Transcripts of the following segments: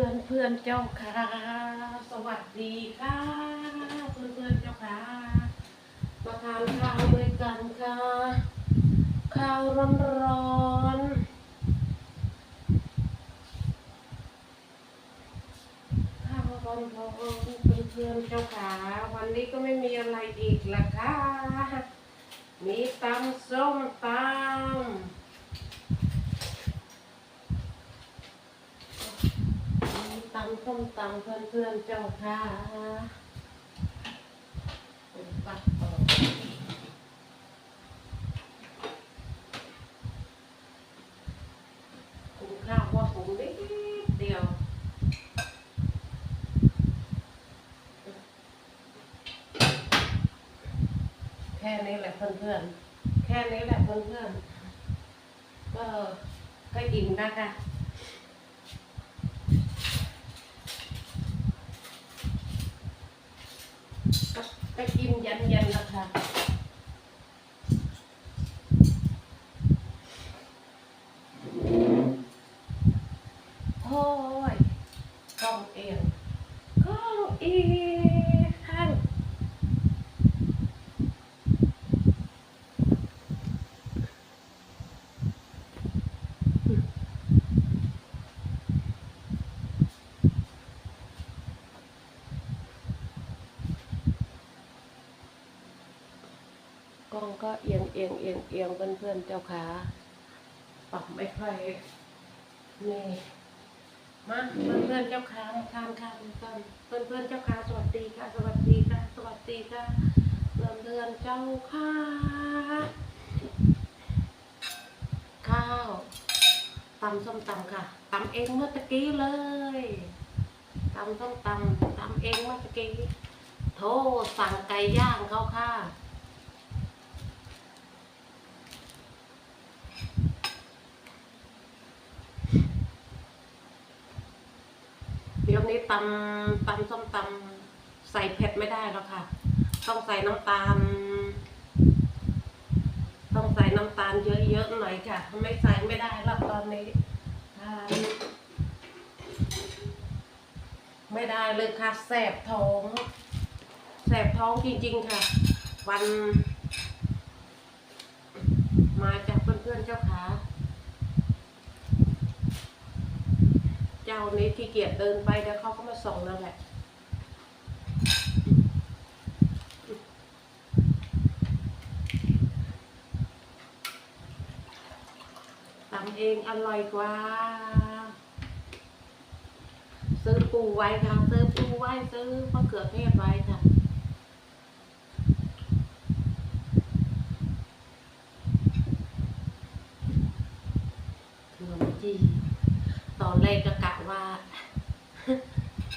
พื่อนเพื่อนเจ้าค่ะ สวัสดีค่ะ เพื่อนเพื่อนเจ้าค่ะมาทานข้าวด้วยกันค่ะ ข้าวร้อนร้อนๆข้าวร้อนร้อนเพื่อนเพื่อนเจ้าค่ะ วันนี้ก็ไม่มีอะไรอีกละค่ะ มีตำส้มตำ ตำส้ม ตำเพื่อนเพื่อนเจ้าค่ะปัดออกหุงข้าวว่าหุงนิดเดียวแค่นี้แหละเพื่อนเพื่อนแค่นี้แหละเพื่อนเพื่อนก็ก็อิ่มนะคะ ก็กินยันยันๆนะคะโอ้ยกล้องเอียงกล้องเอียงกล้องก็เอียง เอียงเพื่อนเพื่อนๆเจ้าขาปรับไม่ค่อยนี่มาเพื่อนเพื่อนเจ้าขามาทานข้าวด้วยกันเพื่อนเพื่อนเจ้าขาสวัสดีค่ะ สวัสดีค่ะ สวัสดีค่ะเพื่อนเพื่อนเจ้าค่ะข้าวตำส้มตำค่ะตำเองเมื่อตะกี้เลยตำส้มตำตำเองเมื่อตะกี้โทรสั่งไก่ย่างเขาค่ะ เดี๋ยวนี้ตำตำส้มตำใส่เผ็ดไม่ได้แล้วค่ะ ต้องใส่น้ำตาล ต้องใส่น้ำตาลเยอะๆหน่อยค่ะไม่ใส่ไม่ได้แล้วตอนนี้ไม่ได้เลยค่ะแสบท้องแสบท้องจริงๆค่ะ วัน มาจากเพื่อนๆเจ้าขา เจ้านี้ขี้เกียจเดินไปเดี๋ยวเขาก็มาส่งแล้วแหละทำเองอร่อยกว่า ซื้อปูไว้ค่ะ ซื้อปูไว้ ซื้อมะเขือเทศไว้ค่ะขนมจีน ตอนแรกก็กะว่า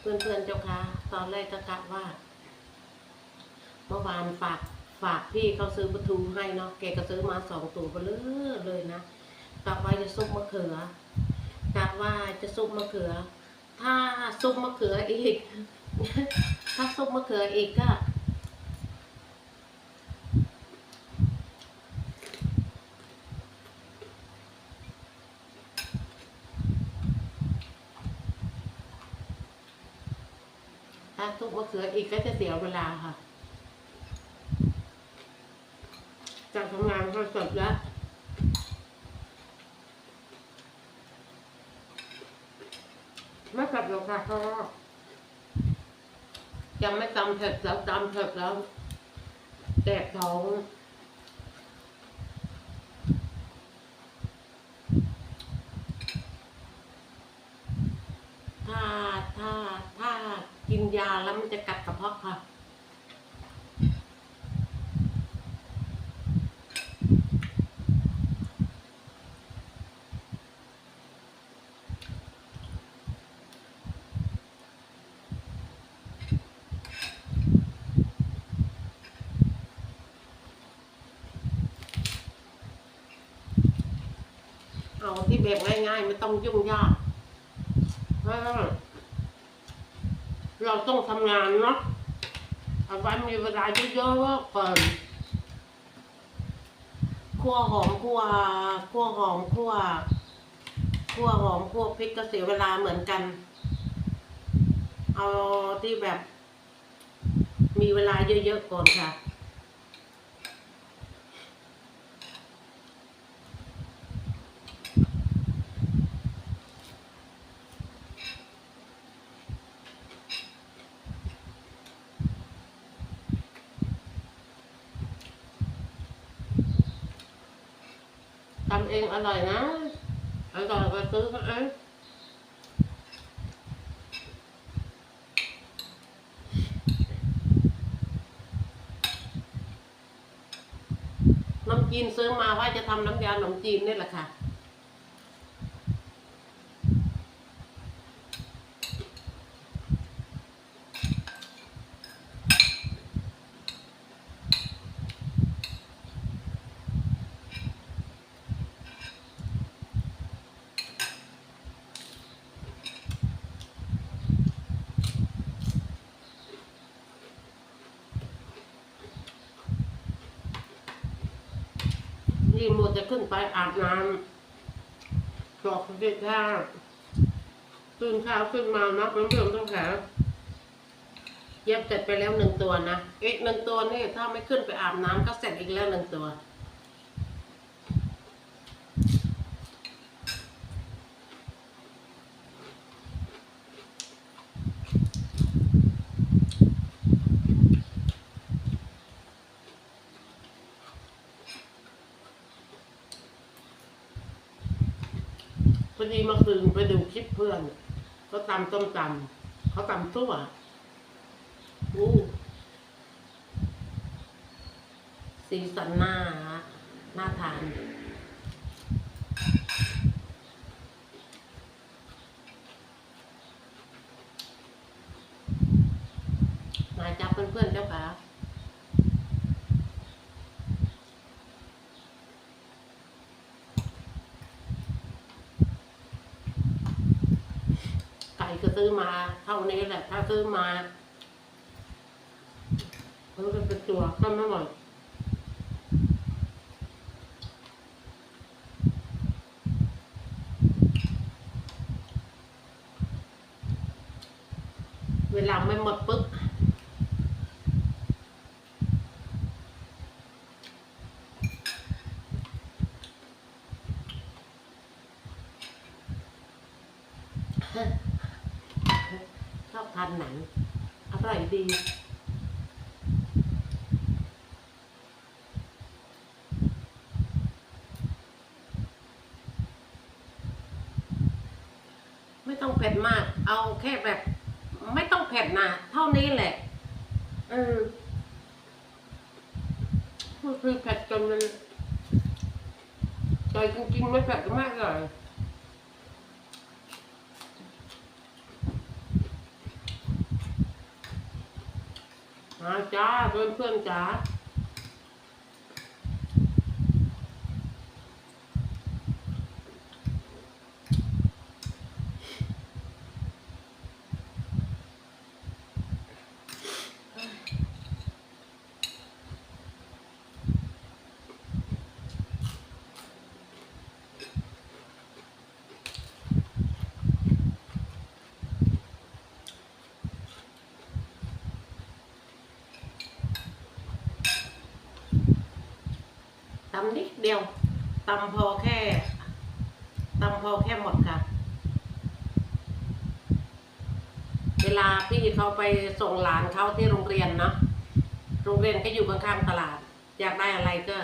เพื่อนๆเจ้าค่ะตอนแรกก็กะว่าเมื่อวานฝากฝากพี่เขาซื้อปลาทูให้เนาะแกก็ซื้อมาสองตัวเบลอเลยนะกะว่าจะซุปมะเขือกะว่าจะซุปมะเขือ ถ้าซุปมะเขืออีก ถ้าซุปมะเขืออีกก็ ถ้าซุปมะเขืออีกก็จะเสียเวลาค่ะจากทำงานก็เสร็จแล้วไม่กลับหรอกค่ะเพราะว่ายังไม่ตำเผ็ดแล้วตำเผ็ดแล้วแตกท้องถ้าถ้าถ้า กินยาแล้วมันจะกัดกระเพาะค่ะ เอาที่แบบง่ายๆ ไม่ต้องยุ่งยากเพราะว่า เราต้องทำงานเนาะเอาไว้มีเวลาเยอะๆก่อนคั่วหอมคั่วคั่วหอมคั่วคั่วหอมคั่วพริกก็เสียเวลาเหมือนกัน เอาที่แบบ มีเวลาเยอะๆก่อนค่ะ เองอร่อยนะอร่อยกว่าซื้อเขาเองน้ำจีนซื้อมาว่าจะทำน้ำยาขนมจีนนี่แหละค่ะ นี่มัวจะขึ้นไปอาบน้ำบอกเด็กท่าตื่นเช้าขึ้นมานับน้ำเดือนต้องแขเย็บเสร็จไปแล้วหนึ่งตัวนะอีกหนึ่งตัวนี่ถ้าไม่ขึ้นไปอาบน้ำก็เสร็จอีกแล้วหนึ่งตัว พอดีเมื่อคืนไปดูคลิปเพื่อนเขาตำต้มตำเขาตำตัวอู้สีสันหน้าน่าทาน มาจับเพื่อนๆเจ้าค่ะ ไก่ก็ซื้อ มาเท่านี้แหละ ถ้าซื้อมามันก็เป็นตัวก็ไม่หมดเวลาไม่หมดปุ๊บ ชอบทานหนัง อร่อยดีไม่ต้องเผ็ดมาก เอาแค่แบบ ไม่ต้องเผ็ดนะเท่านี้แหละเออคือเผ็ดจนมันใจจริงๆไม่เผ็ดมากเลย มาจ้าเพื่อนเพื่อนจ้า เดียวตำพอแค่ตำพอแค่หมดค่ะ เวลาพี่เขาไปส่งหลานเขาที่โรงเรียนเนาะโรงเรียนก็อยู่ข้างๆตลาด อยากได้อะไรก็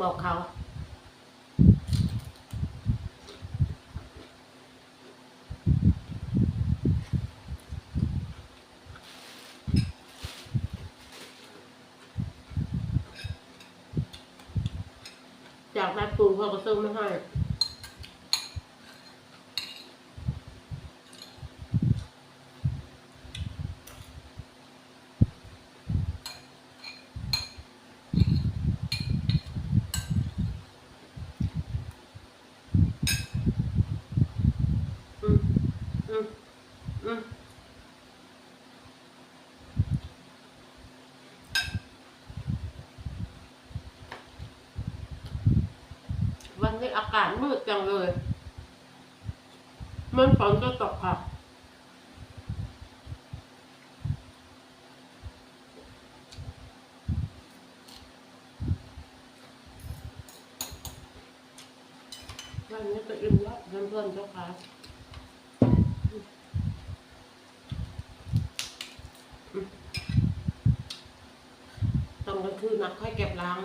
บอกเขา อยากได้ ปูเขาก็ซื้อไม่ให้ นี้อากาศมืดจังเลย มันฝนจะตกค่ะวันนี้ก็อิ่มแล้วเพื่อนๆเจ้าค่ะต้องกลางคืนนะค่อยเก็บล้าง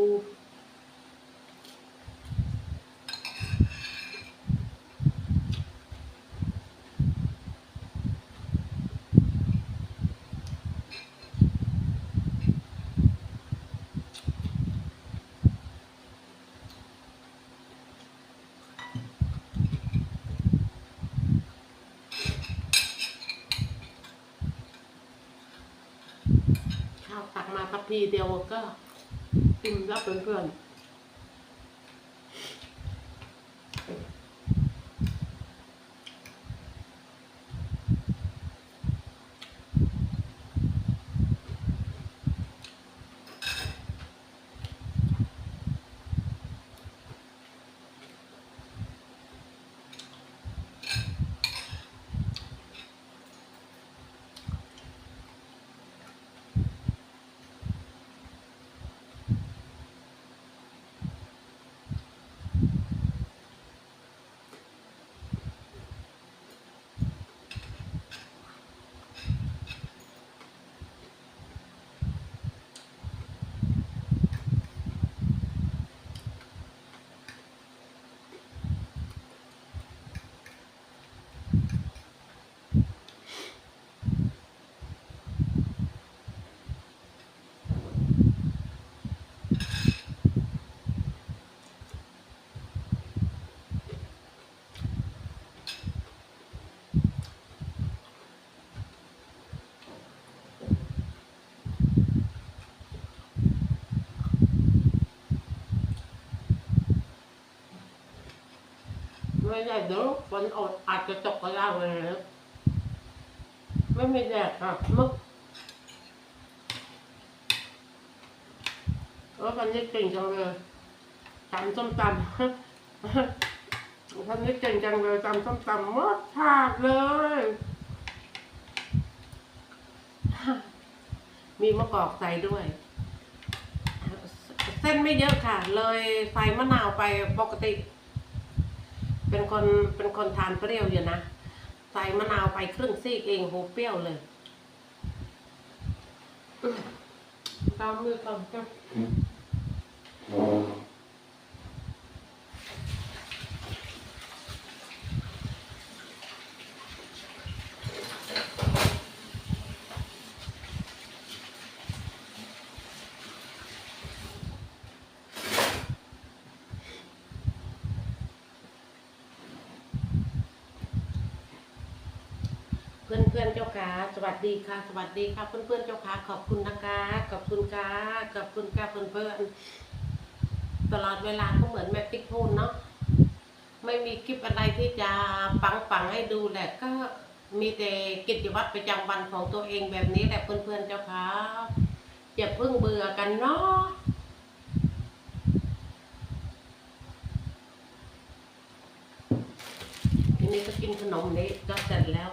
ปูข้าวตักมาทัพพีเดียวก็ อิ่มแล้วเพื่อนๆ ไม่ได้เดี๋ยวฝนอดอาจจะตกก็ได้เลยนะไม่มีแดดค่ะมึกแล้ววันนี้เก่งจังเลยตำส้มตำวันนี้เก่งจังเลยตำส้มตำหมดถาดเลย มีมะกอกใส่ด้วย เส้นไม่เยอะค่ะ เลยใส่มะนาวไปปกติ เป็นคนเป็นคนทานเปรี้ยวอยู่นะ ใส่มะนาวไปครึ่งซีกเองโหเปรี้ยวเลยอื้อตามมือก่อนจ้ะเพื่อนเพื่อนๆเจ้าค่ะสวัสดีค่ะ สวัสดีค่ะเพื่อนๆเจ้าค่ะขอบคุณนะคะ ขอบคุณค่ะขอบคุณค่ะเพื่อนๆตลอดเวลาก็เหมือนแม่ติ๊กพูนเนาะไม่มีคลิปอะไรที่จะปังๆให้ดูแหละก็มีแต่กิจวัตรประจำวันของตัวเองแบบนี้แหละเพื่อนเพื่อนๆเจ้าค่ะอย่าเพิ่งเบื่อกันเนาะทีนี้ก็กินขนมนี้ก็เสร็จแล้ว